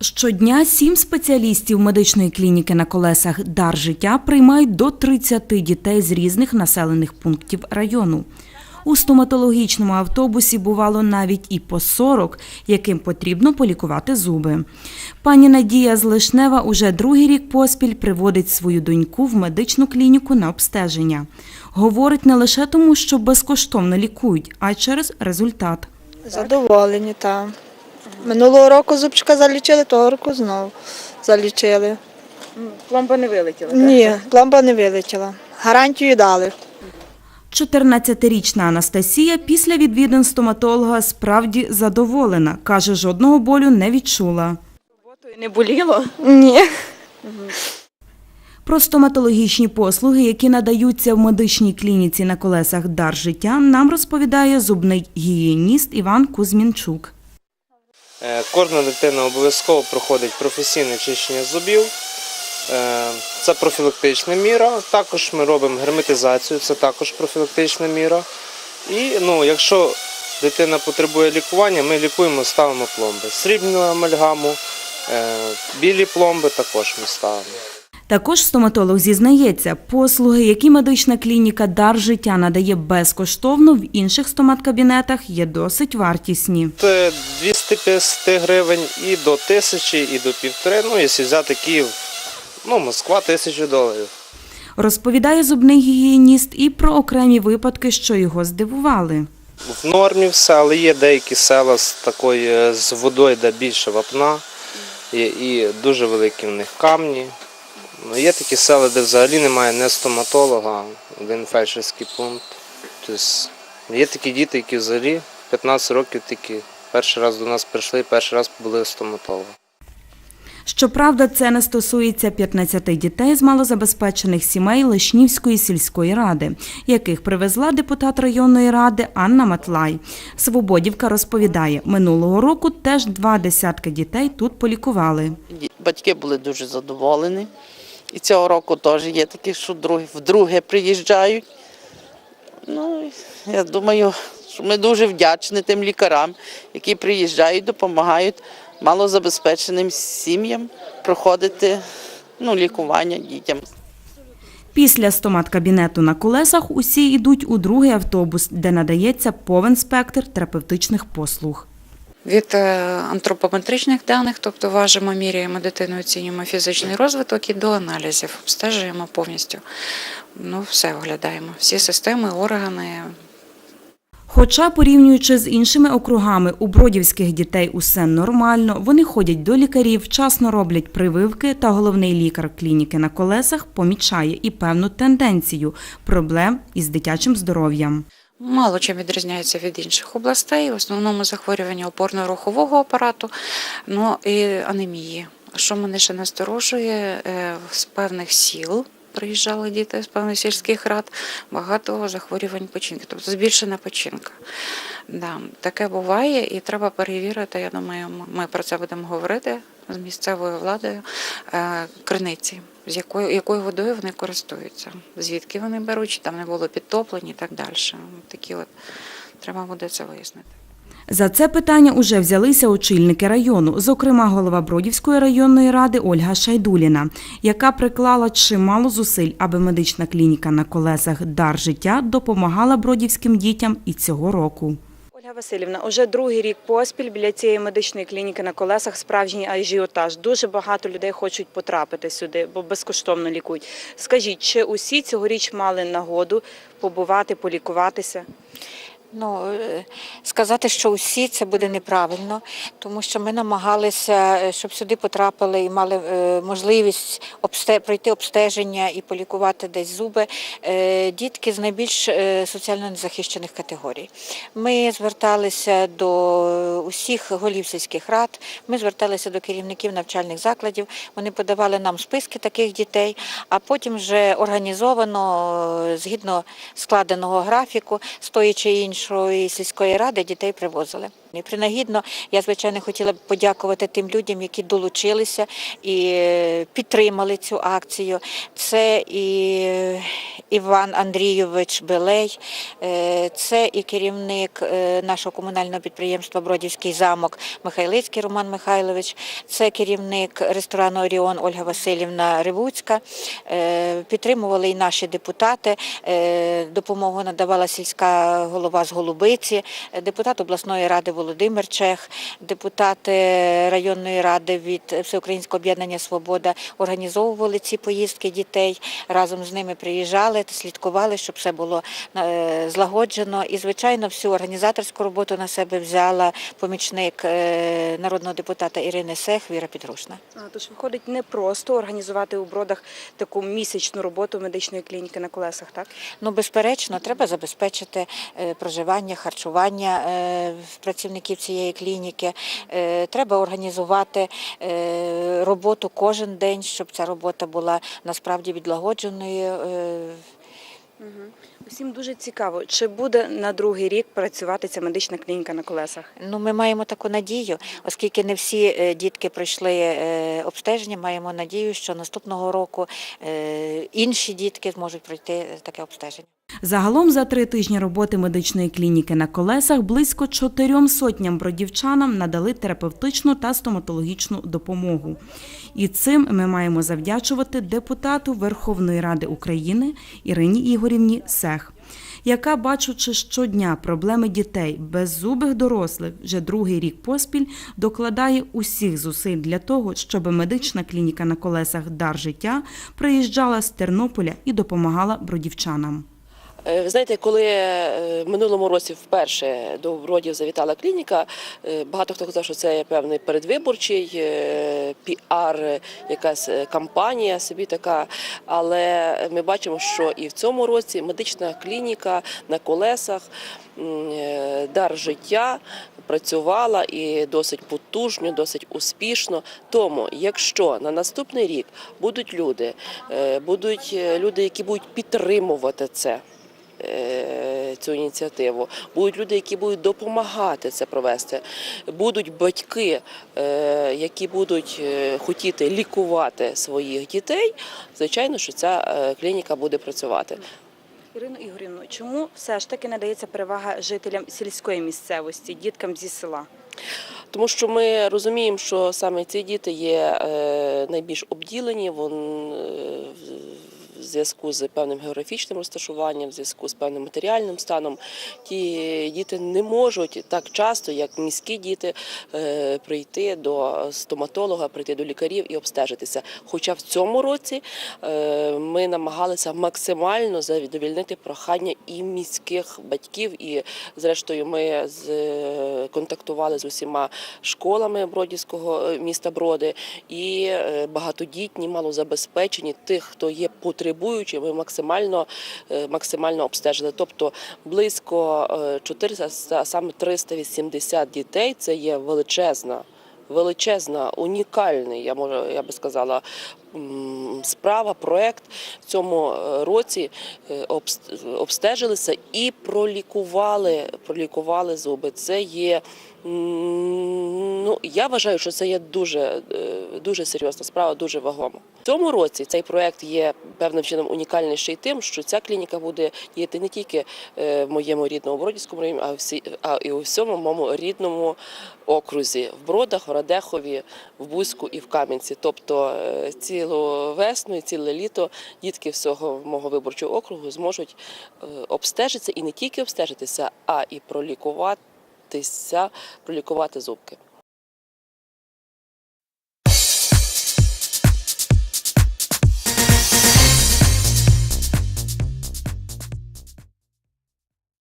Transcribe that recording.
Щодня сім спеціалістів медичної клініки на колесах Дар життя приймають до 30 дітей з різних населених пунктів району. У стоматологічному автобусі бувало навіть і по 40, яким потрібно полікувати зуби. Пані Надія з Лишнева уже другий рік поспіль приводить свою доньку в медичну клініку на обстеження. Говорить не лише тому, що безкоштовно лікують, а й через результат. Задоволені, так. Минулого року зубчика залічили, того року знову залічили. Пломба не вилетіла. Ні, пломба не вилетіла. Гарантію дали. 14-річна Анастасія після відвідин стоматолога справді задоволена. Каже, жодного болю не відчула. Не боліло? Ні. Про стоматологічні послуги, які надаються в медичній клініці на колесах Дар життя, нам розповідає зубний гігієніст Іван Кузьмінчук. Е, Кожна дитина обов'язково проходить професійне чищення зубів. Е, Це профілактична міра. Також ми робимо герметизацію, це також профілактична міра. І ну, якщо дитина потребує лікування, ми лікуємо, ставимо пломби. Срібну амальгаму, е, білі пломби також ми ставимо. Також стоматолог зізнається, послуги, які медична клініка Дар життя надає безкоштовно, в інших стоматкабінетах є досить вартісні. Це 250 гривень і до 1000, і до півтори. Ну, якщо взяти Київ, ну, Москва 1000 доларів. Розповідає зубний гігієніст і про окремі випадки, що його здивували. В нормі все, але є деякі села з такою е, з водою, де більше вапна, і, і дуже великі в них камні. Ну, Є такі села, де взагалі немає не стоматолога, один фельдшерський пункт. Тобто є такі діти, які взагалі 15 років тільки перший раз до нас прийшли, перший раз були стоматолога. Щоправда, це не стосується 15 дітей з малозабезпечених сімей Лишнівської сільської ради, яких привезла депутат районної ради Анна Матлай. Свободівка розповідає, минулого року теж два десятки дітей тут полікували. Батьки були дуже задоволені. І цього року теж є такі, що вдруге приїжджають. Ну, я думаю, ми дуже вдячні тим лікарям, які приїжджають, допомагають малозабезпеченим сім'ям проходити ну, лікування дітям. Після стоматкабінету на колесах усі йдуть у другий автобус, де надається повен спектр терапевтичних послуг. Від е, антропометричних даних, тобто важимо, міряємо дитину, оцінюємо фізичний розвиток і до аналізів, обстежуємо повністю. Ну, все оглядаємо. Всі системи, органи. Хоча, порівнюючи з іншими округами, у бродівських дітей усе нормально, вони ходять до лікарів, вчасно роблять прививки, та головний лікар клініки на колесах помічає і певну тенденцію проблем із дитячим здоров'ям. Мало чим відрізняється від інших областей. В основному захворювання опорно-рухового апарату, ну і анемії. Що мене ще насторожує, е, з певних сіл приїжджали діти з певних сільських рад, багато захворювань печінки, тобто збільшена печінка. Да, таке буває і треба перевірити. Я думаю, ми про це будемо говорити з місцевою владою е, криниці, з якою, якою водою вони користуються, звідки вони беруть, чи там не було підтоплені і так далі. Такі от треба буде це вияснити. За це питання уже взялися очільники району, зокрема голова Бродівської районної ради Ольга Шайдуліна, яка приклала чимало зусиль, аби медична клініка на колесах Дар життя допомагала бродівським дітям і цього року. Ольга Васильівна, уже другий рік поспіль біля цієї медичної клініки на колесах справжній ажіотаж. Дуже багато людей хочуть потрапити сюди, бо безкоштовно лікують. Скажіть, чи усі цьогоріч мали нагоду побувати, полікуватися? Ну, е, сказати, що усі це буде неправильно, тому що ми намагалися, е, щоб сюди потрапили і мали е, можливість обсте- пройти обстеження і полікувати десь зуби дітки з найбільш соціально незахищених категорій. Ми зверталися до усіх голів сільських рад, ми зверталися до керівників навчальних закладів. Вони подавали нам списки таких дітей, а потім вже організовано, згідно складеного графіку, з тої чи іншої сільської ради дітей привозили. І принагідно я звичайно хотіла б подякувати тим людям, які долучилися і е, підтримали цю акцію. Це і, Іван Андрійович Белей, е, це і керівник е, нашого комунального підприємства Бродівський замок Михайлицький Роман Михайлович, це керівник ресторану Оріон Ольга Васильівна Ривуцька. Е, Підтримували і наші депутати. Е, Допомогу надавала сільська голова з Голубиці, е, депутат обласної ради Володимир Чех, депутати районної ради від Всеукраїнського об'єднання Свобода організовували ці поїздки дітей. Разом з ними приїжджали, слідкували, щоб все було е, злагоджено. І, звичайно, всю організаторську роботу на себе взяла помічник е, народного депутата Ірини Сех, Віра Підрушна. А, Тож виходить не просто організувати у бродах таку місячну роботу медичної клініки на колесах, так? Ну, безперечно, треба забезпечити е, проживання, харчування е, працівників цієї клініки. Е, Треба організувати е, роботу кожен день, щоб ця робота була насправді відлагодженою. е, Усім дуже цікаво, чи буде на другий рік працювати ця медична клініка на колесах? Ну, ми маємо таку надію, оскільки не всі дітки пройшли обстеження, маємо надію, що наступного року інші дітки зможуть пройти таке обстеження. Загалом за три тижні роботи медичної клініки на колесах близько чотирьом сотням бродівчанам надали терапевтичну та стоматологічну допомогу. І цим ми маємо завдячувати депутату Верховної Ради України Ірині Ігорівні Сех, яка, бачучи щодня проблеми дітей беззубих дорослих, вже другий рік поспіль докладає усіх зусиль для того, щоб медична клініка на колесах Дар життя приїжджала з Тернополя і допомагала бродівчанам. Е, Ви знаєте, коли е, в минулому році вперше до Бродів завітала клініка, е, багато хто казав, що це певний передвиборчий піар, якась кампанія собі така. Але ми бачимо, що і в цьому році медична клініка на колесах дар життя працювала і досить потужно, досить успішно. Тому, якщо на наступний рік будуть люди, будуть люди, які будуть підтримувати це. Е, Цю ініціативу будуть люди, які будуть допомагати це провести. Будуть батьки, е, які будуть е, хотіти лікувати своїх дітей. Звичайно, що ця клініка буде працювати. Ірино Ігорівно, чому все ж таки надається перевага жителям сільської місцевості, діткам зі села? Тому що ми розуміємо, що саме ці діти є найбільш обділені, вон, е, в зв'язку з певним географічним розташуванням, в зв'язку з певним матеріальним станом. Ті діти не можуть так часто, як міські діти, е, прийти до стоматолога, прийти до лікарів і обстежитися. Хоча в цьому році е, ми намагалися максимально задовільнити прохання і міських батьків, і зрештою ми контактували з усіма школами Бродівського е, міста Броди і багатодітні, малозабезпечені, тих, хто є потребуючим, ми максимально, е, максимально обстежили. Тобто близько е, 400, а саме 380 дітей це є величезна. Величезна, унікальний, я можу, я би сказала, справа, проект в цьому е, році е, обстежилися і пролікували, пролікували зуби. Це є. Ну, я вважаю, що це є дуже, е, дуже серйозна справа, дуже вагома. В цьому році цей проект є певним чином унікальний ще й тим, що ця клініка буде діяти не тільки е, в моєму рідному Бродівському районі, а всі, а і у всьому моєму рідному окрузі в Бродах, в Радехові, в Бузьку і в Кам'янці. Тобто е, цілу весну і ціле літо дітки всього мого виборчого округу зможуть е, обстежитися і не тільки обстежитися, а і пролікуватися, пролікувати зубки.